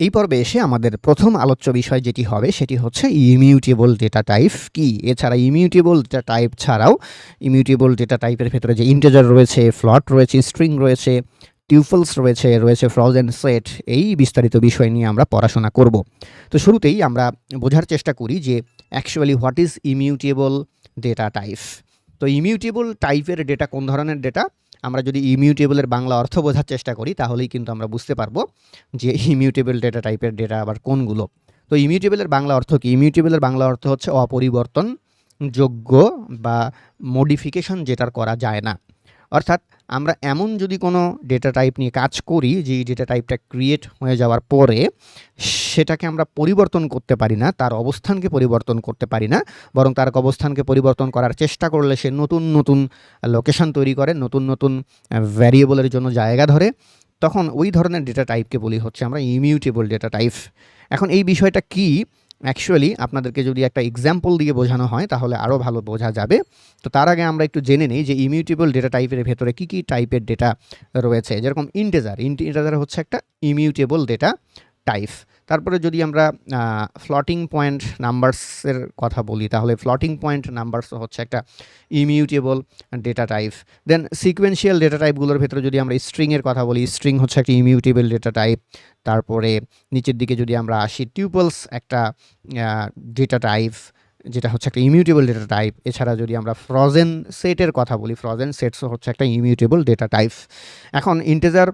এই পর্বে এসে আমাদের প্রথম আলোচ্য বিষয় যেটি হবে সেটি হচ্ছে ইমিউটেবল ডেটা টাইপ কি? এছাড়া ইমিউটেবল ডেটা টাইপ ছাড়াও ইমিউটেবল ডেটা টাইপের ভেতরে যে ইন্টেজার রয়েছে ফ্লট রয়েছে স্ট্রিং রয়েছে টিউফলস রয়েছে রয়েছে ফ্রজেন সেট এই বিস্তারিত বিষয় নিয়ে আমরা পড়াশোনা করব। তো শুরুতেই আমরা বোঝার চেষ্টা করি যে actually what is immutable data type তো ইমিউটেবল টাইপের ডেটা কোন ধরনের ডেটা আমরা যদি ইমিউটেবলের বাংলা অর্থ বোঝার চেষ্টা করি, তাহলেই কিন্তু আমরা বুঝতে পারব যে ইমিউটেবল ডেটা টাইপের ডেটা আবার কোনগুলো। তো ইমিউটেবলের বাংলা অর্থ কি? ইমিউটেবলের বাংলা অর্থ হচ্ছে অপরিবর্তন যোগ্য বা মডিফিকেশন যেটার করা যায় না। অর্থাৎ আমরা এমন যদি কোনো ডেটা টাইপ নিয়ে কাজ করি, যে ডেটা টাইপটা ক্রিয়েট হয়ে যাওয়ার পরে সেটাকে আমরা পরিবর্তন করতে পারি না, তার অবস্থানকে পরিবর্তন করতে পারি না, বরং তার অবস্থানকে পরিবর্তন করার চেষ্টা করলে সে নতুন নতুন লোকেশন তৈরি করে, নতুন নতুন ভ্যারিয়েবলের জন্য জায়গা ধরে, তখন ওই ধরনের ডেটা টাইপকে বলি হচ্ছে আমরা ইমিউটেবল ডেটা টাইপ এখন এই বিষয়টা কি? অ্যাকচুয়ালি আপনাদেরকে যদি একটা এক্সাম্পল দিয়ে বোঝানো হয়, তাহলে আরও ভালো বোঝা যাবে। তো তার আগে আমরা একটু জেনে নিই যে ইমিউটেবল ডেটা টাইপের ভেতরে কী কী টাইপের ডেটা রয়েছে। যেরকম ইন্টেজার ইন্টেজার হচ্ছে একটা ইমিউটেবল ডেটা টাইপ তারপরে যদি আমরা ফ্লটিং পয়েন্ট নাম্বারসের কথা বলি, তাহলে ফ্লটিং পয়েন্ট নাম্বারস হচ্ছে একটা immutable data type then sequential data টাইপগুলোর ভেতরে যদি আমরা স্ট্রিংয়ের কথা বলি স্ট্রিং হচ্ছে একটা ইমিউটেবল ডেটা টাইপ তারপরে নিচের দিকে যদি আমরা আসি টিউপলস একটা ডেটা টাইপ যেটা হচ্ছে একটা ইমিউটেবল ডেটা টাইপ এছাড়া যদি আমরা ফ্রজেন সেটের কথা বলি ফ্রজেন সেটসও হচ্ছে একটা ইমিউটেবল ডেটা টাইপ এখন ইন্টেজার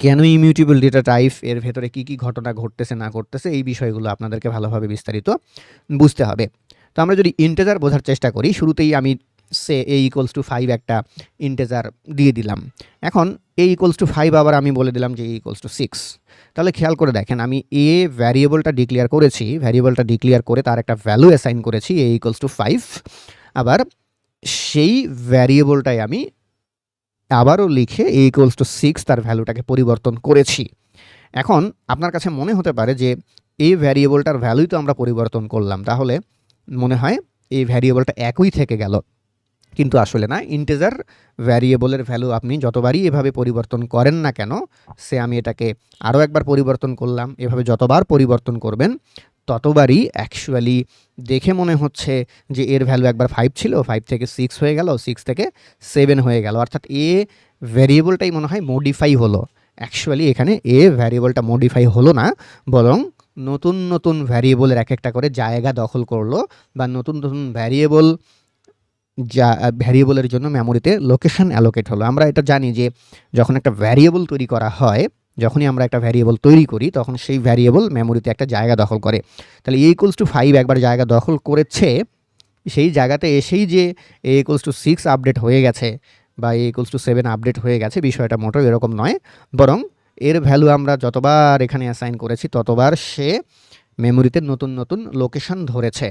কেন ইমিউটেবল ডেটা টাইপের ভেতরে কী কী ঘটনা ঘটতেছে, না ঘটতেছে, এই বিষয়গুলো আপনাদেরকে ভালোভাবে বিস্তারিত বুঝতে হবে। তো আমরা যদি ইন্টেজার বোঝার চেষ্টা করি, শুরুতেই আমি say a equals to five একটা ইন্টেজার দিয়ে দিলাম। এখন এ ইকোয়ালস টু ফাইভ আবার আমি বলে দিলাম যে এ ইকোয়ালস টু সিক্স তাহলে খেয়াল করে দেখেন, আমি এ ভ্যারিয়েবলটা ডিক্লেয়ার করেছি ভ্যারিয়েবলটা ডিক্লেয়ার করে তার একটা ভ্যালু অ্যাসাইন করেছি এ ইকোয়ালস টু ফাইভ আবার সেই ভ্যারিয়েবলটাই আমি আবারও লিখে এ ইকুয়ালস টু সিক্স তার ভ্যালুটাকে পরিবর্তন করেছি। এখন আপনার কাছে মনে হতে পারে যে এই ভ্যারিয়েবলটার ভ্যালুই তো আমরা পরিবর্তন করলাম। তাহলে মনে হয় এই ভ্যারিয়েবলটা একই থেকে গেল। কিন্তু আসলে না ইন্টেজার ভ্যারিয়েবলের ভ্যালু আপনি যতবারই এভাবে পরিবর্তন করেন না কেন, সে আমি এটাকে আরও একবার পরিবর্তন করলাম। এভাবে যতবার পরিবর্তন করবেন ততবারই অ্যাকচুয়ালি দেখে মনে হচ্ছে যে এর ভ্যালু একবার ফাইভ ছিল ফাইভ থেকে সিক্স হয়ে গেল সিক্স থেকে সেভেন হয়ে গেল। অর্থাৎ এ ভ্যারিয়েবলটাই মনে হয় মডিফাই হলো। অ্যাকচুয়ালি এখানে এ ভ্যারিয়েবলটা মডিফাই হলো না, বরং নতুন নতুন ভ্যারিয়েবলের এক একটা করে জায়গা দখল করল বা নতুন নতুন ভ্যারিয়েবল যা ভ্যারিয়েবলের জন্য মেমোরিতে লোকেশন অ্যালোকেট হলো। আমরা এটা জানি যে যখন একটা ভ্যারিয়েবল তৈরি করা হয় যখনই আমরা একটা ভ্যারিয়েবল তৈরি করি, তখন সেই ভ্যারিয়েবল মেমোরিতে একটা জায়গা দখল করে। তাহলে এ ইকুয়ালস টু ফাইভ একবার জায়গা দখল করেছে, সেই জায়গাতে এসেই যে A equals to six update হয়ে গেছে বা A equals to seven update হয়ে গেছে, বিষয়টা মোটেও এরকম নয়। বরং এর ভ্যালু আমরা যতবার এখানে অ্যাসাইন করেছি, ততবার সে মেমোরিতে নতুন নতুন লোকেশন ধরেছে।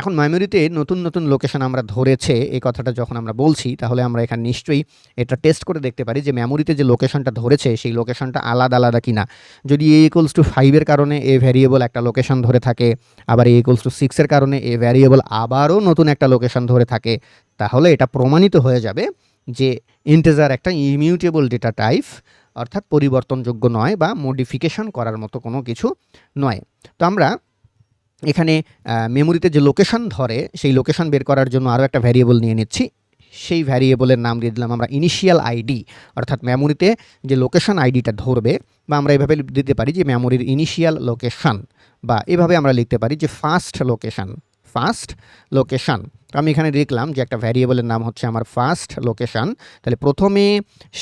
এখন মেমোরিতে নতুন নতুন লোকেশন আমরা ধরেছে, এই কথাটা যখন আমরা বলছি, তাহলে আমরা এখানে নিশ্চয়ই এটা টেস্ট করে দেখতে পারি যে মেমোরিতে যে লোকেশনটা ধরেছে, সেই লোকেশনটা আলাদা আলাদা কিনা। যদি এ ইকুয়ালস টু ফাইভের কারণে এ ভ্যারিয়েবল একটা লোকেশন ধরে থাকে, আবার এ ইকুয়ালস টু সিক্সের কারণে এ ভ্যারিয়েবল আবারও নতুন একটা লোকেশন ধরে থাকে, তাহলে এটা প্রমাণিত হয়ে যাবে যে ইন্টেজার একটা ইমিউটেবল ডেটা টাইপ অর্থাৎ পরিবর্তনযোগ্য নয় বা মডিফিকেশন করার মতো কোনো কিছু নয়। তো আমরা এখানে মেমোরিতে যে লোকেশন ধরে, সেই লোকেশন বের করার জন্য আরও একটা ভ্যারিয়েবল নিয়ে নিচ্ছি। সেই ভ্যারিয়েবলের নাম দিয়ে দিলাম আমরা ইনিশিয়াল আইডি অর্থাৎ মেমোরিতে যে লোকেশন আইডিটা ধরবে, বা আমরা এভাবে দিতে পারি যে মেমোরির ইনিশিয়াল লোকেশন বা এভাবে আমরা লিখতে পারি যে ফার্স্ট লোকেশন ফার্স্ট লোকেশন আমি এখানে দেখলাম যে একটা ভ্যারিয়েবলের নাম হচ্ছে আমার ফার্স্ট লোকেশান তাহলে প্রথমে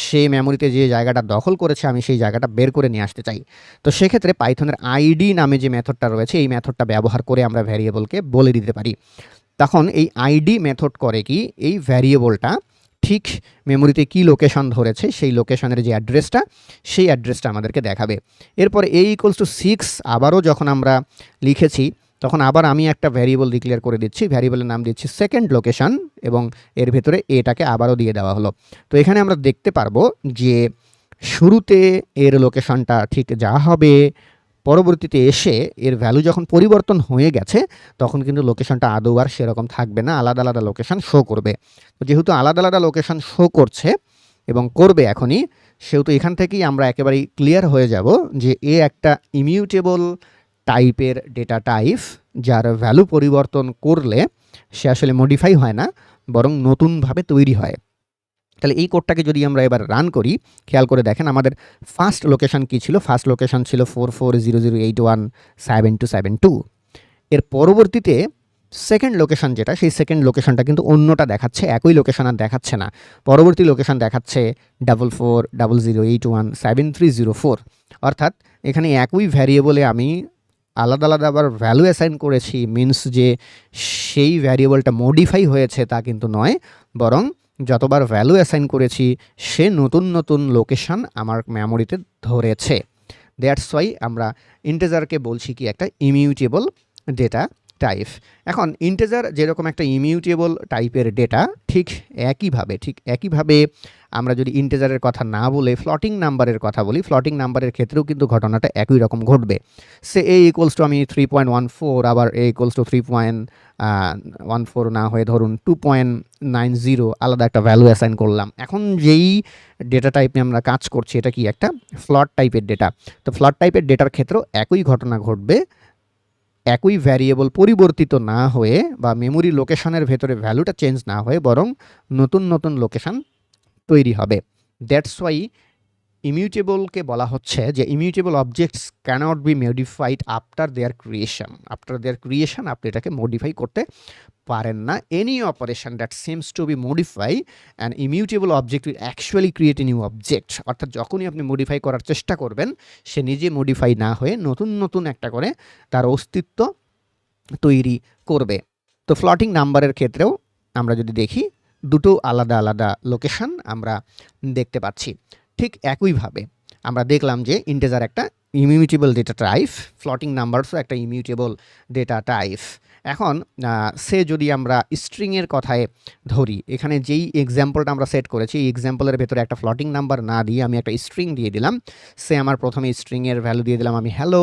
সে মেমোরিতে যে জায়গাটা দখল করেছে, আমি সেই জায়গাটা বের করে নিয়ে আসতে চাই। তো সেক্ষেত্রে পাইথনের আইডি নামে যে মেথডটা রয়েছে, এই মেথডটা ব্যবহার করে আমরা ভ্যারিয়েবলকে বলে দিতে পারি। তখন এই আইডি মেথড করে কি, এই ভ্যারিয়েবলটা ঠিক মেমোরিতে কি লোকেশন ধরেছে, সেই লোকেশনের যে অ্যাড্রেসটা সেই অ্যাড্রেসটা আমাদেরকে দেখাবে। এরপর এ ইকুয়ালস টু সিক্স আবারও যখন আমরা লিখেছি তখন আবার আমি একটা ভ্যারিয়েবল ডিক্লেয়ার করে দিচ্ছি ভ্যারিয়েবলের নাম দিচ্ছি সেকেন্ড লোকেশন এবং এর ভেতরে এটাকে আবারও দিয়ে দেওয়া হলো। তো এখানে আমরা দেখতে পারব যে শুরুতে এর লোকেশনটা ঠিক যা হবে, পরবর্তীতে এসে এর ভ্যালু যখন পরিবর্তন হয়ে গেছে, তখন কিন্তু লোকেশনটা আদৌ আর সেরকম থাকবে না, আলাদা আলাদা লোকেশন শো করবে। তো যেহেতু আলাদা আলাদা লোকেশন শো করছে এবং করবে এখনই, সেহেতু এখান থেকেই আমরা একেবারেই ক্লিয়ার হয়ে যাব যে এ একটা ইমিউটেবল টাইপের ডেটা টাইপ যার ভ্যালু পরিবর্তন করলে সে আসলে মডিফাই হয় না, বরং নতুনভাবে তৈরি হয়। তাহলে এই কোডটাকে যদি আমরা এবার রান করি, খেয়াল করে দেখেন আমাদের ফার্স্ট লোকেশন কী ছিল? ফার্স্ট লোকেশন ছিল four four zero zero eight one seven two seven two এর পরবর্তীতে সেকেন্ড লোকেশন যেটা, সেই সেকেন্ড লোকেশনটা কিন্তু অন্যটা দেখাচ্ছে, একই লোকেশান আর দেখাচ্ছে না। পরবর্তী লোকেশান দেখাচ্ছে double four double zero eight one seven three zero four অর্থাৎ এখানে একই ভ্যারিয়েবলে আমি আলাদা আলাদা আবার ভ্যালু অ্যাসাইন করেছি মিনস যে সেই ভ্যারিয়েবলটা মডিফাই হয়েছে তা কিন্তু নয়, বরং যতবার ভ্যালু অ্যাসাইন করেছি, সে নতুন নতুন লোকেশন আমার মেমোরিতে ধরেছে। দ্যাটস ওয়াই আমরা ইন্টেজারকে বলছি কি একটা ইমিউটেবল ডেটা টাইপ এখন ইন্টেজার যেরকম একটা ইমিউটেবল টাইপের ডেটা ঠিক একইভাবে ঠিক একইভাবে আমরা যদি ইন্টেজারের কথা না বলে ফ্লটিং নাম্বারের কথা বলি ফ্লটিং নাম্বারের ক্ষেত্রেও কিন্তু ঘটনাটা একই রকম ঘটবে। সে এ ইকুয়ালস টু আমি থ্রি পয়েন্ট ওয়ান ফোর আবার A equals to three point one four না হয়ে ধরুন টু পয়েন্ট নাইন জিরো আলাদা একটা ভ্যালু অ্যাসাইন করলাম। এখন যেই ডেটা টাইপ নিয়ে আমরা কাজ করছি, এটা কি একটা ফ্লট টাইপের ডেটা তো ফ্লট টাইপের ডেটার ক্ষেত্রেও একই ঘটনা ঘটবে, একই ভ্যারিয়েবল পরিবর্তিত না হয়ে বা মেমোরি লোকেশনের ভেতরে ভ্যালুটা চেঞ্জ না হয়ে বরং নতুন নতুন লোকেশন তৈরি হবে। দ্যাটস ওয়াই ইমিউটেবলকে বলা হচ্ছে যে immutable objects cannot be modified after their creation after their creation আপনি এটাকে মডিফাই করতে পারেন না। Any operation that seems to be modify and immutable object will actually create a new object অর্থাৎ যখনই আপনি মডিফাই করার চেষ্টা করবেন, সে নিজে মডিফাই না হয়ে নতুন নতুন একটা করে তার অস্তিত্ব তৈরি করবে। তো ফ্লটিং নাম্বারের ক্ষেত্রেও আমরা যদি দেখি দুটো আলাদা আলাদা লোকেশন আমরা দেখতে পাচ্ছি। ঠিক একইভাবে আমরা দেখলাম যে ইন্টেজার একটা ইমিউটেবল ডেটা টাইপ ফ্লটিং নাম্বারসও একটা ইমিউটেবল ডেটা টাইপ এখন সে যদি আমরা স্ট্রিংয়ের কথায় ধরি, এখানে যেই এক্সাম্পলটা আমরা সেট করেছি, এই এক্সাম্পলের ভেতরে একটা ফ্লটিং নাম্বার না দিয়ে আমি একটা স্ট্রিং দিয়ে দিলাম। সে আমার প্রথমে স্ট্রিংয়ের ভ্যালু দিয়ে দিলাম আমি হ্যালো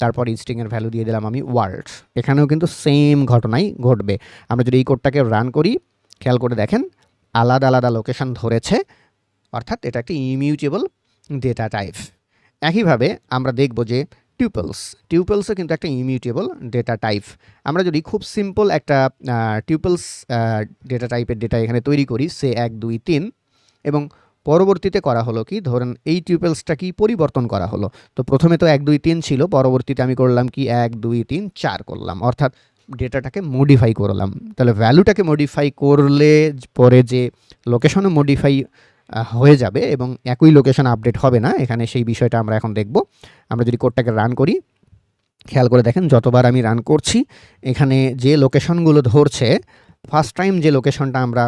তারপর স্ট্রিংয়ের ভ্যালু দিয়ে দিলাম আমি ওয়ার্ল্ড এখানেও কিন্তু সেম ঘটনাই ঘটবে। আমরা যদি এই কোডটাকে রান করি খেয়াল করে দেখেন, আলাদা আলাদা লোকেশন ধরেছে, অর্থাৎ এটা একটি ইমিউটেবল ডেটা টাইপ একইভাবে আমরা দেখব যে টিউপলস টিউপলসও কিন্তু একটা ইমিউটেবল ডেটা টাইপ আমরা যদি খুব সিম্পল একটা টিউপলস ডেটা টাইপের ডেটা এখানে তৈরি করি, সে এক, দুই, তিন, এবং পরবর্তীতে করা হলো কি, ধরেন এই টিউপলসটা কি পরিবর্তন করা হলো। তো প্রথমে তো এক, দুই, তিন ছিল, পরবর্তীতে আমি করলাম কি, এক, দুই, তিন, চার করলাম। অর্থাৎ ডেটাটাকে মডিফাই করলাম। তাহলে ভ্যালুটাকে মডিফাই করলে পরে যে লোকেশনও মডিফাই হয়ে যাবে এবং একই লোকেশন আপডেট হবে না, এখানে সেই বিষয়টা আমরা এখন দেখব। আমরা যদি কোডটাকে রান করি, খেয়াল করে দেখেন যতবার আমি রান করছি, এখানে যে লোকেশনগুলো ধরছে ফার্স্ট টাইম যে লোকেশনটা আমরা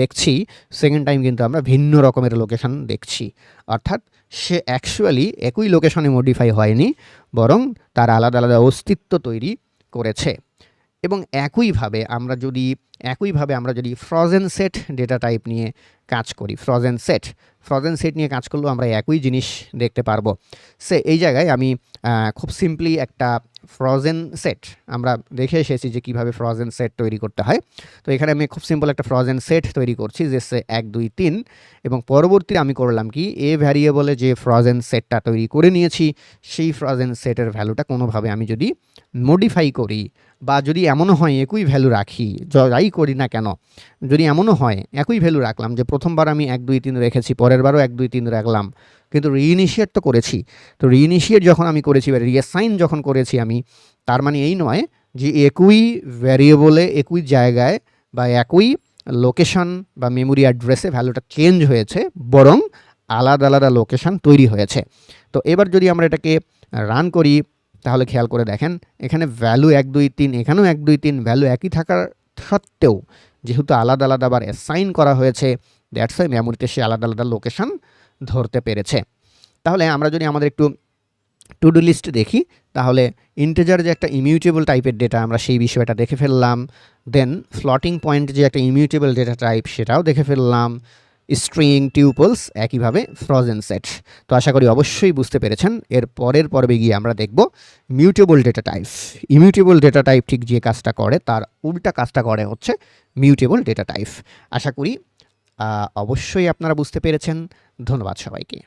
দেখছি সেকেন্ড টাইম কিন্তু আমরা ভিন্ন রকমের লোকেশন দেখছি। অর্থাৎ সে অ্যাকচুয়ালি একই লোকেশনে মডিফাই হয়নি, বরং তার আলাদা আলাদা অস্তিত্ব তৈরি করেছে। এবং একইভাবে আমরা যদি একইভাবে আমরা যদি ফ্রজেন সেট ডেটা টাইপ নিয়ে কাজ করি ফ্রজেন সেট ফ্রজেন সেট নিয়ে কাজ করলেও আমরা একই জিনিস দেখতে পারব। সে এই জায়গায় আমি খুব সিম্পলি একটা ফ্রজেন সেট আমরা দেখে এসেছি যে কীভাবে ফ্রজেন সেট তৈরি করতে হয়। তো এখানে আমি খুব সিম্পল একটা ফ্রজেন সেট তৈরি করছি, যে সে এক, দুই, তিন, এবং পরবর্তীতে আমি করলাম কি, এ ভ্যারিয়েবলে যে ফ্রজেন সেটটা তৈরি করে নিয়েছি, সেই ফ্রজেন সেটের ভ্যালুটা কোনোভাবে আমি যদি মডিফাই করি বা যদি এমনও হয় একই ভ্যালু রাখি যাই করি না কেন? যদি এমনও হয়, একই ভ্যালু রাখলাম যে প্রথমবার আমি এক দুই তিন রেখেছি পরের বারও এক দুই তিন রাখলাম, কিন্তু রিইনিশিয়েট তো করেছি। তো রিইনিশিয়েট যখন আমি করেছি বা রিঅ্যাসাইন যখন করেছি আমি, তার মানে এই নয় যে একই ভ্যারিয়েবলে একই জায়গায় বা একই লোকেশন বা মেমোরি অ্যাড্রেসে ভ্যালুটা চেঞ্জ হয়েছে, বরং আলাদা আলাদা লোকেশন তৈরি হয়েছে। তো এবার যদি আমরা এটাকে রান করি, তাহলে খেয়াল করে দেখেন, এখানে ভ্যালু এক দুই তিন, এখানেও এক দুই তিন ভ্যালু একই থাকার সত্ত্বেও যেহেতু আলাদা আলাদা আবার অ্যাসাইন করা হয়েছে দ্যাটস ওয়াই মেমোরিতে সে আলাদা আলাদা লোকেশান ধরতে পেরেছে। তাহলে আমরা যদি আমাদের একটু টু ডু লিস্ট দেখি, তাহলে ইন্টেজার যে একটা ইমিউটেবল টাইপের ডেটা আমরা সেই বিষয়টা দেখে ফেললাম দেন ফ্লটিং পয়েন্ট যে একটা ইমিউটেবল ডেটা টাইপ সেটাও দেখে ফেললাম স্ট্রিং টিউপলস একইভাবে ফ্রজেন সেট তো আশা করি অবশ্যই বুঝতে পেরেছেন। এর পরের পর্বে গিয়ে আমরা দেখব mutable data type immutable data type ঠিক যে কাজটা করে, তার উল্টা কাজটা করে হচ্ছে মিউটেবল ডেটা টাইপ আশা করি অবশ্যই আপনারা বুঝতে পেরেছেন। ধন্যবাদ সবাইকে।